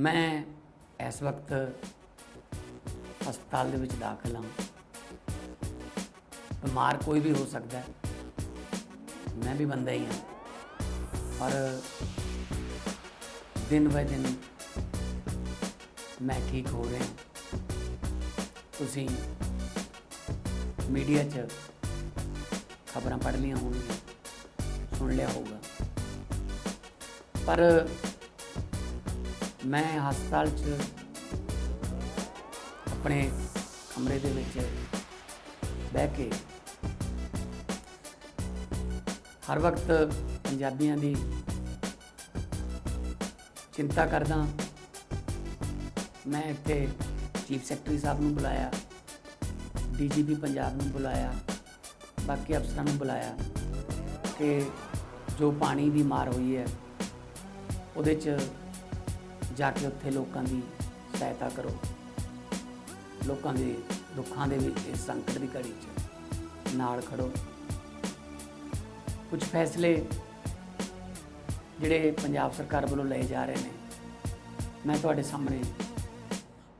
ਮੈਂ ਇਸ ਵਕਤ ਹਸਪਤਾਲ ਦੇ ਵਿੱਚ ਦਾਖਲ ਹਾਂ। ਬਿਮਾਰ ਕੋਈ ਵੀ ਹੋ ਸਕਦਾ ਹੈ। ਮੈਂ ਵੀ ਬੰਦਾ ਹੀ ਹਾਂ। ਪਰ ਦਿਨ ਬੈ ਦਿਨ ਮੈਂ ਠੀਕ ਹੋ ਰਿਹਾ ਤੁਸੀਂ ਮੀਡੀਆ 'ਚ ਖਬਰਾਂ ਪੜ੍ਹ ਲਈਆਂ ਹੋਣਗੀਆਂ। ਸੁਣ ਲਿਆ ਹੋਊਗਾ। ਪਰ ਮੈਂ ਹਸਪਤਾਲ 'ਚ ਆਪਣੇ ਕਮਰੇ ਦੇ ਵਿੱਚ ਬਹਿ ਕੇ ਹਰ ਵਕਤ ਪੰਜਾਬੀਆਂ ਦੀ ਚਿੰਤਾ ਕਰਦਾ ਮੈਂ ਇੱਥੇ ਚੀਫ ਸੈਕਟਰੀ ਸਾਹਿਬ ਨੂੰ ਬੁਲਾਇਆ, ਡੀਜੀਪੀ ਪੰਜਾਬ ਨੂੰ ਬੁਲਾਇਆ, ਬਾਕੀ ਅਫਸਰਾਂ ਨੂੰ ਬੁਲਾਇਆ ਕਿ ਜੋ ਪਾਣੀ ਦੀ ਮਾਰ ਹੋਈ ਹੈ, ਉਹਦੇ 'ਚ ਜਾ ਕੇ ਉੱਥੇ ਲੋਕਾਂ ਦੀ ਸਹਾਇਤਾ ਕਰੋ। ਲੋਕਾਂ ਦੇ ਦੁੱਖਾਂ ਦੇ ਵਿੱਚ, ਇਸ ਸੰਕਟ ਦੀ ਘੜੀ 'ਚ ਨਾਲ ਖੜੋ। ਕੁਝ ਫੈਸਲੇ ਜਿਹੜੇ ਪੰਜਾਬ ਸਰਕਾਰ ਵੱਲੋਂ ਲਏ ਜਾ ਰਹੇ ਨੇ, ਮੈਂ ਤੁਹਾਡੇ ਸਾਹਮਣੇ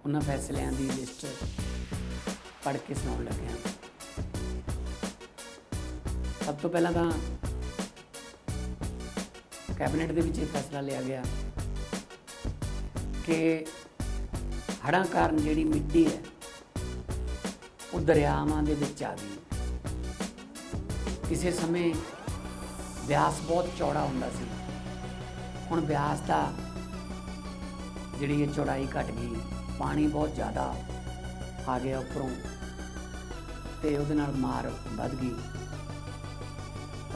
ਉਹਨਾਂ ਫੈਸਲਿਆਂ ਦੀ ਲਿਸਟ ਪੜ੍ਹ ਕੇ ਸੁਣਾਉਣ ਲੱਗਿਆ। ਸਭ ਤੋਂ ਪਹਿਲਾਂ ਤਾਂ ਕੈਬਨਿਟ ਦੇ ਵਿੱਚ ਇਹ ਫੈਸਲਾ ਲਿਆ ਗਿਆ। ਕਿ ਹੜ੍ਹਾਂ ਕਾਰਨ ਜਿਹੜੀ ਮਿੱਟੀ ਹੈ, ਉਹ ਦਰਿਆਵਾਂ ਦੇ ਵਿੱਚ ਆ ਗਈ। ਕਿਸੇ ਸਮੇਂ ਬਿਆਸ ਬਹੁਤ ਚੌੜਾ ਹੁੰਦਾ ਸੀ। ਹੁਣ ਬਿਆਸ ਦਾ ਜਿਹੜੀ ਇਹ ਚੌੜਾਈ ਘਟ ਗਈ, ਪਾਣੀ ਬਹੁਤ ਜ਼ਿਆਦਾ ਆ ਗਿਆ ਉੱਪਰੋਂ ਤੇ ਉਹਦੇ ਨਾਲ ਮਾਰ ਵੱਧ ਗਈ।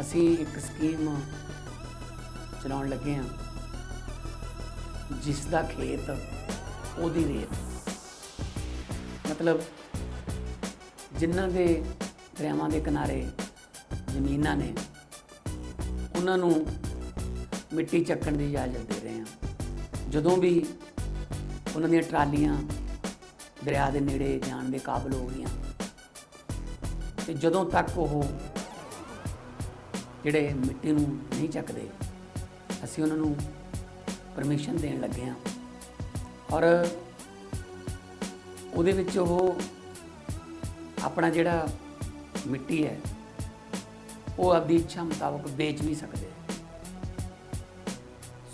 ਅਸੀਂ ਇੱਕ ਸਕੀਮ ਚਲਾਉਣ ਲੱਗੇ ਹਾਂ। ਜਿਸ ਦਾ ਖੇਤ, ਉਹਦੀ ਰੇਤ। ਮਤਲਬ ਜਿਨ੍ਹਾਂ ਦੇ ਦਰਿਆਵਾਂ ਦੇ ਕਿਨਾਰੇ ਜ਼ਮੀਨਾਂ ਨੇ, ਉਹਨਾਂ ਨੂੰ ਮਿੱਟੀ ਚੱਕਣ ਦੀ ਇਜਾਜ਼ਤ ਦੇ ਰਹੇ ਹਾਂ। ਜਦੋਂ ਵੀ ਉਹਨਾਂ ਦੀਆਂ ਟਰਾਲੀਆਂ ਦਰਿਆ ਦੇ ਨੇੜੇ ਜਾਣ ਦੇ ਕਾਬਲ ਹੋ ਗਈਆਂ, ਤੇ ਜਦੋਂ ਤੱਕ ਉਹ ਜਿਹੜੇ ਮਿੱਟੀ ਨੂੰ ਨਹੀਂ ਚੱਕਦੇ, ਅਸੀਂ ਉਹਨਾਂ ਨੂੰ ਪਰਮਿਸ਼ਨ ਦੇਣ ਲੱਗੇ ਹਾਂ। ਔਰ ਉਹਦੇ ਵਿੱਚ ਉਹ ਆਪਣਾ ਜਿਹੜਾ ਮਿੱਟੀ ਹੈ, ਉਹ ਆਪਦੀ ਇੱਛਾ ਮੁਤਾਬਕ ਵੇਚ ਵੀ ਸਕਦੇ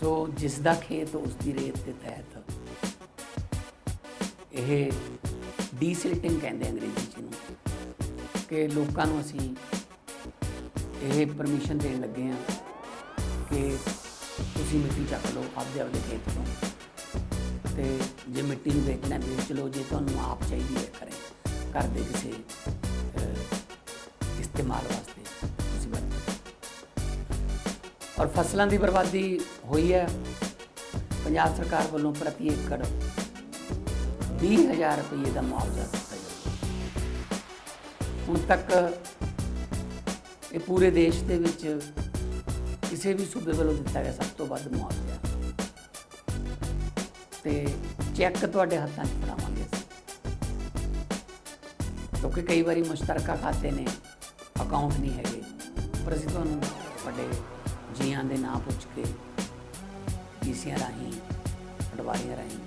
ਸੋ ਜਿਸ ਦਾ ਖੇਤ ਉਸ ਦੀ ਰੇਤ ਦੇ ਤਹਿਤ ਇਹ ਡੀਸਿਲਟਿੰਗ ਕਹਿੰਦੇ ਅੰਗਰੇਜ਼ੀ ਚ ਨੂੰ ਕਿ ਲੋਕਾਂ ਨੂੰ ਅਸੀਂ ਇਹ ਪਰਮਿਸ਼ਨ ਦੇਣ ਲੱਗੇ ਆ ਕਿ ਤੁਸੀਂ ਮਿੱਟੀ ਚੱਕ ਲਓ, ਆਪਦੇ ਆਪਦੇ ਖੇਤ ਤੋਂ। ਤੇ ਜੇ ਮਿੱਟੀ ਨੂੰ ਵੇਚਣਾ ਵੇਚ ਲਓ ਜੇ ਤੁਹਾਨੂੰ ਆਪ ਚਾਹੀਦੀ ਹੈ ਕਰੇ ਘਰ ਦੇ ਕਿਸੇ ਇਸਤੇਮਾਲ ਵਾਸਤੇ ਤੁਸੀਂ ਵਰਤੋ ਔਰ ਫਸਲਾਂ ਦੀ ਬਰਬਾਦੀ ਹੋਈ ਹੈ। ਪੰਜਾਬ ਸਰਕਾਰ ਵੱਲੋਂ ਪ੍ਰਤੀ ਏਕੜ 20000 ਰੁਪਏ ਦਾ ਮੁਆਵਜ਼ਾ ਦਿੱਤਾ ਜਾਂਦਾ ਹੁਣ ਤੱਕ ਇਹ ਪੂਰੇ ਦੇਸ਼ ਦੇ ਵਿੱਚ ਕਿਸੇ ਵੀ ਸੂਬੇ ਵੱਲੋਂ ਦਿੱਤਾ ਗਿਆ ਸਭ ਤੋਂ ਵੱਧ ਮੁਆਵਜ਼ਾ ਤੇ ਚੈੱਕ ਤੁਹਾਡੇ ਹੱਥਾਂ 'ਚ ਫੜਾਵਾਂਗੇ ਅਸੀਂ ਕਿਉਂਕਿ ਕਈ ਵਾਰੀ ਮੁਸ਼ਤਰਕਾ ਖਾਤੇ ਨੇ ਅਕਾਊਂਟ ਨਹੀਂ ਹੈਗੇ ਪਰ ਅਸੀਂ ਤੁਹਾਨੂੰ ਤੁਹਾਡੇ ਜੀਆਂ ਦੇ ਨਾਂ ਪੁੱਛ ਕੇ ਪੀਸੀਆਂ ਰਾਹੀਂ ਪਟਵਾਰੀਆਂ ਰਾਹੀਂ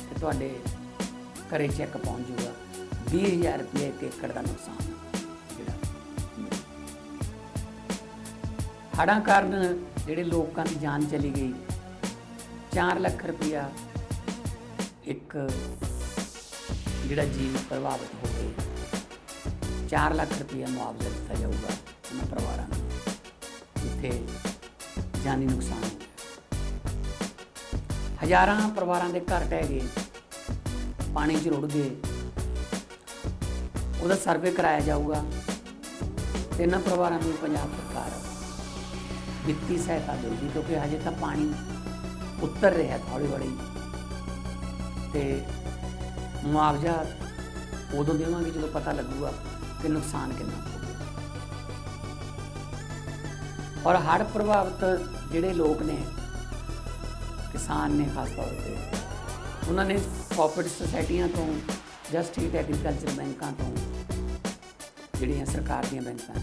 ਤੇ ਤੁਹਾਡੇ ਘਰੇ ਚੈੱਕ ਪਹੁੰਚ ਜਾਊਗਾ 20000 ਰੁਪਏ ਇੱਕ ਏਕੜ ਦਾ ਨੁਕਸਾਨ ਹੜ੍ਹਾਂ ਕਾਰਨ ਜਿਹੜੇ ਲੋਕਾਂ ਦੀ ਜਾਨ ਚਲੀ ਗਈ। 4 ਲੱਖ ਰੁਪਇਆ ਇੱਕ ਜਿਹੜਾ ਜੀਵ ਪ੍ਰਭਾਵਿਤ ਹੋ ਗਏ 4 ਲੱਖ ਰੁਪਇਆ ਮੁਆਵਜ਼ਾ ਦਿੱਤਾ ਜਾਊਗਾ ਉਹਨਾਂ ਪਰਿਵਾਰਾਂ ਨੂੰ। ਜਿੱਥੇ ਜਾਨੀ ਨੁਕਸਾਨ ਹਜ਼ਾਰਾਂ ਪਰਿਵਾਰਾਂ ਦੇ ਘਰ ਟਹਿ ਗਏ। ਪਾਣੀ 'ਚ ਰੁੜ ਗਏ। ਉਹਦਾ ਸਰਵੇ ਕਰਾਇਆ ਜਾਊਗਾ। ਤੇ ਇਹਨਾਂ ਪਰਿਵਾਰਾਂ ਨੂੰ ਪੰਜਾਬ ਸਰਕਾਰ ਵਿੱਤੀ ਸਹਾਇਤਾ ਦੇਊਗੀ ਕਿਉਂਕਿ ਹਜੇ ਤਾਂ ਪਾਣੀ ਉੱਤਰ ਰਿਹਾ ਹੌਲੀ ਹੌਲੀ। ਤੇ ਮੁਆਵਜ਼ਾ ਉਦੋਂ ਦੇਵਾਂਗੇ ਜਦੋਂ ਪਤਾ ਲੱਗੂਗਾ ਕਿ ਨੁਕਸਾਨ ਕਿੰਨਾ ਹੋ ਔਰ ਹੜ੍ਹ ਪ੍ਰਭਾਵਿਤ ਜਿਹੜੇ ਲੋਕ ਨੇ, ਕਿਸਾਨ ਨੇ ਖਾਸ ਤੌਰ ਤੇ, ਉਹਨਾਂ ਨੇ ਕੋਆਪਰੇਟਿਵ ਸੁਸਾਇਟੀਆਂ ਤੋਂ ਜਾਂ ਸਟੇਟ ਐਗਰੀਕਲਚਰ ਬੈਂਕਾਂ ਤੋਂ ਜਿਹੜੀਆਂ ਸਰਕਾਰ ਦੀਆਂ ਬੈਂਕਾਂ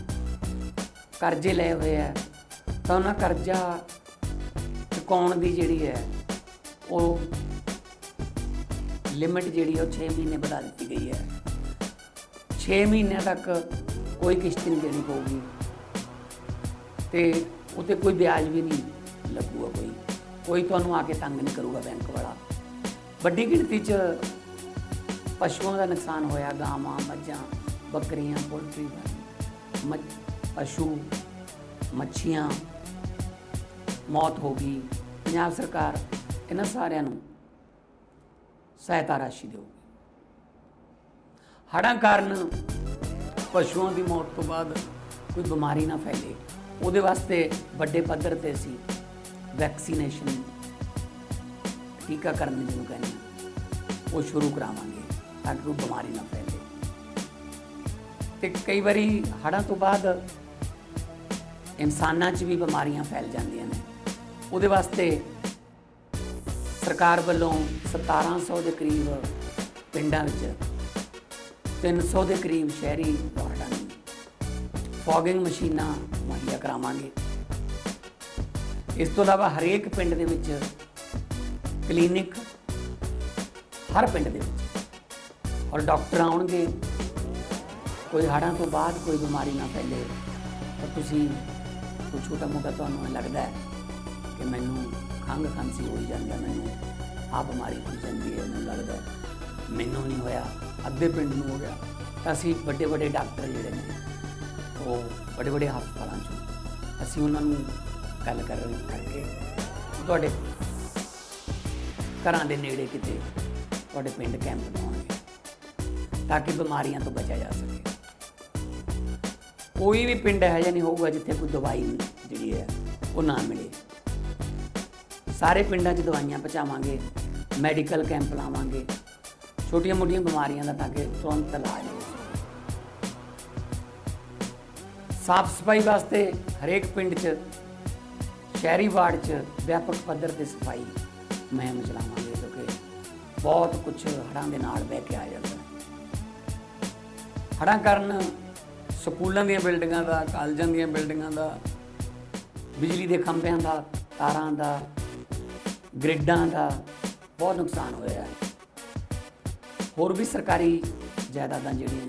ਕਰਜ਼ੇ ਲਏ ਹੋਏ ਆ। ਤਾਂ ਉਹਨਾਂ ਕਰਜ਼ਾ ਚੁਕਾਉਣ ਦੀ ਜਿਹੜੀ ਹੈ, ਉਹ ਲਿਮਿਟ ਜਿਹੜੀ ਹੈ ਉਹ 6 ਮਹੀਨੇ ਵਧਾ ਦਿੱਤੀ ਗਈ ਹੈ। 6 ਮਹੀਨਿਆਂ ਤੱਕ ਕੋਈ ਕਿਸ਼ਤ ਨਹੀਂ ਦੇਣੀ ਪਊਗੀ। ਤੇ ਉਤੇ ਕੋਈ ਵਿਆਜ ਵੀ ਨਹੀਂ ਲੱਗੂਗਾ ਕੋਈ। ਕੋਈ ਤੁਹਾਨੂੰ ਆ ਕੇ ਤੰਗ ਨਹੀਂ ਕਰੂਗਾ ਬੈਂਕ ਵਾਲਾ। ਵੱਡੀ ਗਿਣਤੀ 'ਚ ਪਸ਼ੂਆਂ ਦਾ ਨੁਕਸਾਨ ਹੋਇਆ, ਗਾਵਾਂ, ਮੱਝਾਂ, ਬੱਕਰੀਆਂ, ਪੋਲਟਰੀ, ਮੱਝ, ਪਸ਼ੂ, ਮੱਛੀਆਂ। ਮੌਤ ਹੋ ਗਈ। ਪੰਜਾਬ ਸਰਕਾਰ ਇਹਨਾਂ ਸਾਰਿਆਂ ਨੂੰ ਸਹਾਇਤਾ ਰਾਸ਼ੀ ਦੇਊਗੀ। ਹੜ੍ਹਾਂ ਕਾਰਨ ਪਸ਼ੂਆਂ ਦੀ ਮੌਤ ਤੋਂ ਬਾਅਦ ਕੋਈ ਬਿਮਾਰੀ ਨਾ ਫੈਲੇ। ਉਹਦੇ ਵਾਸਤੇ ਵੱਡੇ ਪੱਧਰ ਤੇ ਅਸੀਂ ਵੈਕਸੀਨੇਸ਼ਨ ਟੀਕਾਕਰਨ ਜਿਹਨੂੰ ਕਹਿੰਦੇ ਉਹ ਸ਼ੁਰੂ ਕਰਾਵਾਂਗੇ ਤਾਂ ਕਿ ਕੋਈ ਬਿਮਾਰੀ ਨਾ ਫੈਲੇ। ਤੇ ਕਈ ਵਾਰੀ ਹੜ੍ਹਾਂ ਤੋਂ ਬਾਅਦ ਇਨਸਾਨਾਂ 'ਚ ਵੀ ਬਿਮਾਰੀਆਂ ਫੈਲ ਜਾਂਦੀਆਂ ਨੇ। ਉਹਦੇ ਵਾਸਤੇ ਸਰਕਾਰ ਵੱਲੋਂ 1700 ਦੇ ਕਰੀਬ ਪਿੰਡਾਂ ਵਿੱਚ 300 ਦੇ ਕਰੀਬ ਸ਼ਹਿਰੀ ਵਾਰਡਾਂ ਨੂੰ ਫੋਗਿੰਗ ਮਸ਼ੀਨਾਂ ਮੁਹੱਈਆ ਕਰਾਵਾਂਗੇ। ਇਸ ਤੋਂ ਇਲਾਵਾ ਹਰੇਕ ਪਿੰਡ ਦੇ ਵਿੱਚ ਕਲੀਨਿਕ ਹਰ ਪਿੰਡ ਦੇ ਵਿੱਚ ਔਰ ਡਾਕਟਰ ਆਉਣਗੇ। ਕੋਈ ਹੜ੍ਹਾਂ ਤੋਂ ਬਾਅਦ ਕੋਈ ਬਿਮਾਰੀ ਨਾ ਫੈਲੇ ਤਾਂ ਤੁਸੀਂ ਕੋਈ ਛੋਟਾ ਮੋਟਾ ਤੁਹਾਨੂੰ ਐਂ ਲੱਗਦਾ ਹੈ। ਕਿ ਮੈਨੂੰ ਖੰਘ ਖਾਂਸੀ ਹੋਈ ਜਾਂਦੀ ਹੈ ਮੈਨੂੰ ਆ ਬਿਮਾਰੀ ਹੋ ਜਾਂਦੀ ਹੈ, ਮੈਨੂੰ ਲੱਗਦਾ ਮੈਨੂੰ ਨਹੀਂ ਹੋਇਆ, ਅੱਧੇ ਪਿੰਡ ਨੂੰ ਹੋ ਗਿਆ। ਅਸੀਂ ਵੱਡੇ ਵੱਡੇ ਡਾਕਟਰ ਜਿਹੜੇ ਨੇ, ਉਹ ਵੱਡੇ ਵੱਡੇ ਹਸਪਤਾਲਾਂ 'ਚੋਂ, ਅਸੀਂ ਉਹਨਾਂ ਨੂੰ ਗੱਲ ਕਰ ਕਰਕੇ, ਤੁਹਾਡੇ ਘਰਾਂ ਦੇ ਨੇੜੇ ਕਿਤੇ ਤੁਹਾਡੇ ਪਿੰਡ ਕੈਂਪ ਲਾਉਣਗੇ ਤਾਂ ਕਿ ਬਿਮਾਰੀਆਂ ਤੋਂ ਬਚਿਆ ਜਾ ਸਕੇ। ਕੋਈ ਵੀ ਪਿੰਡ ਹੈ ਜਾਂ ਨਹੀਂ ਹੋਊਗਾ ਜਿੱਥੇ ਕੋਈ ਦਵਾਈ ਜਿਹੜੀ ਹੈ, ਉਹ ਨਾ ਮਿਲੇ। ਸਾਰੇ ਪਿੰਡਾਂ 'ਚ ਦਵਾਈਆਂ ਪਹੁੰਚਾਵਾਂਗੇ ਮੈਡੀਕਲ ਕੈਂਪ ਲਾਵਾਂਗੇ, ਛੋਟੀਆਂ ਮੋਟੀਆਂ ਬਿਮਾਰੀਆਂ ਦਾ ਤਾਂ ਕਿ ਤੁਰੰਤ ਇਲਾਜ ਹੋ ਸਾਫ਼ ਸਫ਼ਾਈ ਵਾਸਤੇ ਹਰੇਕ ਪਿੰਡ 'ਚ, ਸ਼ਹਿਰੀ ਵਾਰਡ 'ਚ ਵਿਆਪਕ ਪੱਧਰ ਤੇ ਸਫ਼ਾਈ ਮੁਹਿੰਮ ਚਲਾਵਾਂਗੇ ਕਿਉਂਕਿ ਬਹੁਤ ਕੁਝ ਹੜ੍ਹਾਂ ਦੇ ਨਾਲ ਬਹਿ ਕੇ ਆ ਜਾਂਦਾ। ਹੈ ਹੜ੍ਹਾਂ ਕਾਰਨ ਸਕੂਲਾਂ ਦੀਆਂ ਬਿਲਡਿੰਗਾਂ ਦਾ, ਕਾਲਜਾਂ ਦੀਆਂ ਬਿਲਡਿੰਗਾਂ ਦਾ, ਬਿਜਲੀ ਦੇ ਖੰਭਿਆਂ ਦਾ, ਤਾਰਾਂ ਦਾ ਗ੍ਰਿਡਾਂ ਦਾ ਬਹੁਤ ਨੁਕਸਾਨ ਹੋਇਆ ਹੈ। ਹੋਰ ਵੀ ਸਰਕਾਰੀ ਜਾਇਦਾਦਾਂ ਜਿਹੜੀਆਂ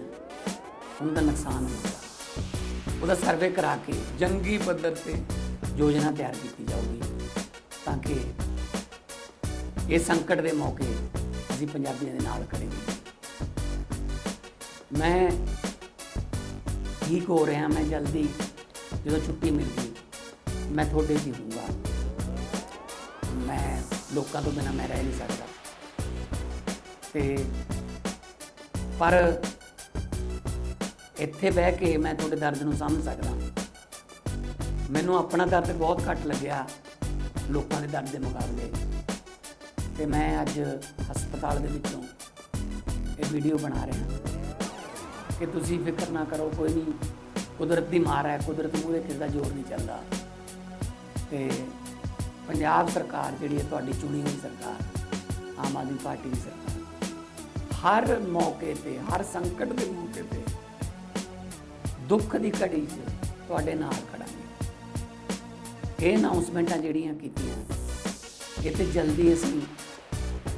ਉਹਨਾਂ ਦਾ ਨੁਕਸਾਨ ਹੋਇਆ ਉਹਦਾ ਸਰਵੇ ਕਰਾ ਕੇ ਜੰਗੀ ਪੱਧਰ ਤੇ ਯੋਜਨਾ ਤਿਆਰ ਕੀਤੀ ਜਾਊਗੀ ਤਾਂ ਕਿ ਇਹ ਸੰਕਟ ਦੇ ਮੌਕੇ ਅਸੀਂ ਪੰਜਾਬੀਆਂ ਦੇ ਨਾਲ ਖੜੇ ਹੋਈਏ ਮੈਂ ਠੀਕ ਹੋ ਰਿਹਾ, ਮੈਂ ਜਲਦੀ ਜਦੋਂ ਛੁੱਟੀ ਮਿਲਦੀ, ਮੈਂ ਤੁਹਾਡੇ 'ਚ ਹੀ ਮੈਂ ਲੋਕਾਂ ਤੋਂ ਬਿਨਾ ਮੈਂ ਰਹਿ ਨਹੀਂ ਸਕਦਾ। ਤੇ ਪਰ ਇੱਥੇ ਬਹਿ ਕੇ ਮੈਂ ਤੁਹਾਡੇ ਦਰਦ ਨੂੰ ਸਮਝ ਸਕਦਾ। ਮੈਨੂੰ ਆਪਣਾ ਦਰਦ ਬਹੁਤ ਘੱਟ ਲੱਗਿਆ ਲੋਕਾਂ ਦੇ ਦਰਦ ਦੇ ਮੁਕਾਬਲੇ। ਤੇ ਮੈਂ ਅੱਜ ਹਸਪਤਾਲ ਦੇ ਵਿੱਚੋਂ ਇਹ ਵੀਡੀਓ ਬਣਾ ਰਿਹਾ। ਕਿ ਤੁਸੀਂ ਫਿਕਰ ਨਾ ਕਰੋ, ਕੋਈ ਨਹੀਂ। ਕੁਦਰਤ ਦੀ ਮਾਰ ਹੈ, ਕੁਦਰਤ ਮੂਹਰੇ ਕਿਸੇ ਦਾ ਜ਼ੋਰ ਨਹੀਂ ਚੱਲਦਾ। ਤੇ ਪੰਜਾਬ ਸਰਕਾਰ ਜਿਹੜੀ ਹੈ ਤੁਹਾਡੀ ਚੁਣੀ ਹੋਈ ਸਰਕਾਰ, ਆਮ ਆਦਮੀ ਪਾਰਟੀ ਦੀ ਸਰਕਾਰ, ਹਰ ਮੌਕੇ ਤੇ, ਹਰ ਸੰਕਟ ਦੇ ਮੌਕੇ ਤੇ ਦੁੱਖ ਦੀ ਘੜੀ 'ਚ ਤੁਹਾਡੇ ਨਾਲ ਖੜਾਂਗੇ ਇਹ ਅਨਾਉਂਸਮੈਂਟਾਂ ਜਿਹੜੀਆਂ ਕੀਤੀਆਂ, ਇਹ ਤੇ ਜਲਦੀ ਅਸੀਂ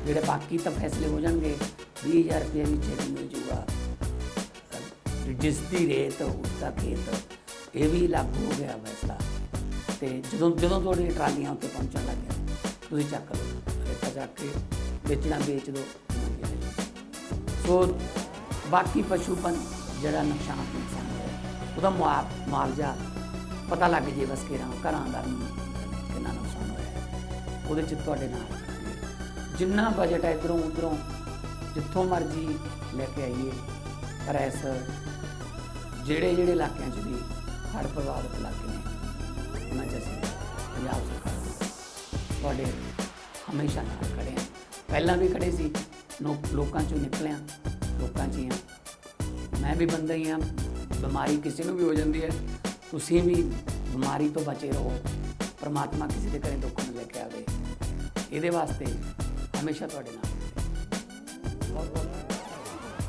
ਜਿਹੜੇ ਬਾਕੀ ਤਾਂ ਫੈਸਲੇ ਹੋ ਜਾਣਗੇ 20000 ਰੁਪਏ ਵੀ ਚੈੱਕ ਮਿਲ ਜੂਗਾ। ਜਿਸ ਦੀ ਰੇਤ ਉਸਦਾ ਖੇਤ, ਇਹ ਵੀ ਲਾਗੂ ਹੋ ਗਿਆ ਫੈਸਲਾ। ਤੇ ਜਦੋਂ ਜਦੋਂ ਤੁਹਾਡੀ ਟਰਾਲੀਆਂ ਉੱਤੇ ਪਹੁੰਚਣ ਲੱਗ ਗਿਆ ਤੁਸੀਂ ਚੱਕ ਲਓ, ਰੇਤਾ ਚੱਕ ਕੇ ਵੇਚਣਾ, ਵੇਚ ਦਿਓ ਸੋ ਬਾਕੀ ਪਸ਼ੂਪਨ ਜਿਹੜਾ ਨੁਕਸਾਨ ਨੁਕਸਾਨ ਹੋਇਆ, ਉਹਦਾ ਮੁਆ- ਮੁਆਵਜ਼ਾ ਪਤਾ ਲੱਗ ਜੇ ਬਸ ਕਿ ਘਰਾਂ ਦਾ ਕਿੰਨਾ ਨੁਕਸਾਨ ਹੋਇਆ। ਉਹਦੇ ਚ ਤੁਹਾਡੇ ਨਾਲ ਜਿੰਨਾ ਬਜਟ ਹੈ ਇਧਰੋਂ ਉਧਰੋਂ, ਜਿੱਥੋਂ ਮਰਜ਼ੀ ਲੈ ਕੇ ਆਈਏ। ਪਰ ਇਸ ਜਿਹੜੇ ਜਿਹੜੇ ਇਲਾਕਿਆਂ 'ਚ ਵੀ ਹੜ੍ਹ ਪ੍ਰਭਾਵਿਤ ਇਲਾਕੇ ਨੇ ਉਹਨਾਂ 'ਚ ਪੰਜਾਬ ਸਰਕਾਰ ਤੁਹਾਡੇ ਹਮੇਸ਼ਾ ਨਾਲ ਖੜੇ ਹਾਂ ਪਹਿਲਾਂ ਵੀ ਖੜੇ ਸੀ, ਨੋ- ਲੋਕਾਂ 'ਚੋਂ ਨਿਕਲਿਆ, ਲੋਕਾਂ 'ਚ ਹੀ ਹਾਂ ਮੈਂ ਵੀ ਬੰਦਾ ਹੀ ਹਾਂ ਬਿਮਾਰੀ ਕਿਸੇ ਨੂੰ ਵੀ ਹੋ ਜਾਂਦੀ ਹੈ। ਤੁਸੀਂ ਵੀ ਬਿਮਾਰੀ ਤੋਂ ਬਚੇ ਰਹੋ, ਪਰਮਾਤਮਾ ਕਿਸੇ ਦੇ ਘਰੇ ਦੁੱਖ ਨੂੰ ਲੈ ਕੇ ਆਵੇ। ਇਹਦੇ ਵਾਸਤੇ ਹਮੇਸ਼ਾ ਤੁਹਾਡੇ ਨਾਲ